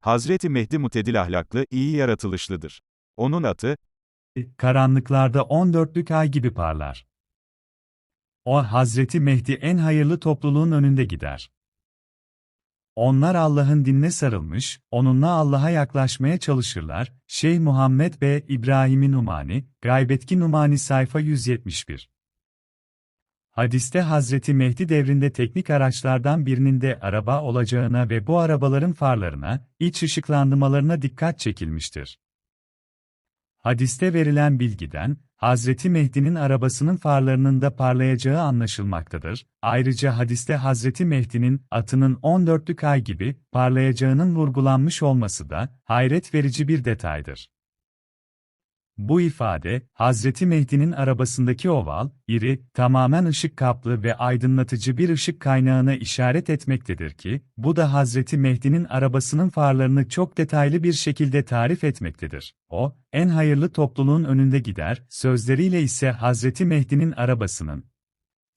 Hazreti Mehdi mutedil ahlaklı, iyi yaratılışlıdır. Onun atı, karanlıklarda on dörtlük ay gibi parlar. O Hazreti Mehdi en hayırlı topluluğun önünde gider. Onlar Allah'ın dinine sarılmış, onunla Allah'a yaklaşmaya çalışırlar. Şeyh Muhammed B. İbrahim'i Numani, Gaybetki Numani sayfa 171. Hadiste Hazreti Mehdi devrinde teknik araçlardan birinin de araba olacağına ve bu arabaların farlarına, iç ışıklandırmalarına dikkat çekilmiştir. Hadiste verilen bilgiden, Hazreti Mehdi'nin arabasının farlarının da parlayacağı anlaşılmaktadır. Ayrıca hadiste Hazreti Mehdi'nin atının 14'lük ay gibi parlayacağının vurgulanmış olması da hayret verici bir detaydır. Bu ifade, Hazreti Mehdi'nin arabasındaki oval, iri, tamamen ışık kaplı ve aydınlatıcı bir ışık kaynağına işaret etmektedir ki, bu da Hazreti Mehdi'nin arabasının farlarını çok detaylı bir şekilde tarif etmektedir. O, en hayırlı topluluğun önünde gider, sözleriyle ise Hazreti Mehdi'nin arabasının,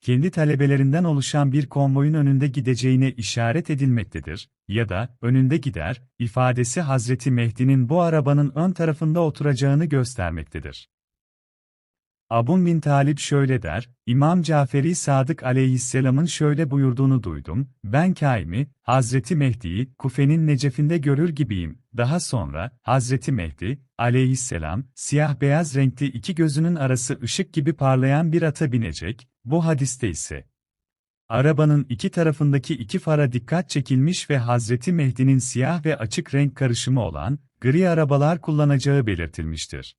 kendi talebelerinden oluşan bir konvoyun önünde gideceğine işaret edilmektedir ya da önünde gider ifadesi Hazreti Mehdi'nin bu arabanın ön tarafında oturacağını göstermektedir. Abun bin Talip şöyle der, İmam Caferi Sadık aleyhisselamın şöyle buyurduğunu duydum, ben Kaim'i, Hazreti Mehdi'yi, Kufe'nin Necef'inde görür gibiyim. Daha sonra, Hazreti Mehdi, aleyhisselam, siyah-beyaz renkli iki gözünün arası ışık gibi parlayan bir ata binecek, bu hadiste ise, Arabanın iki tarafındaki iki fara dikkat çekilmiş ve Hazreti Mehdi'nin siyah ve açık renk karışımı olan, gri arabalar kullanacağı belirtilmiştir.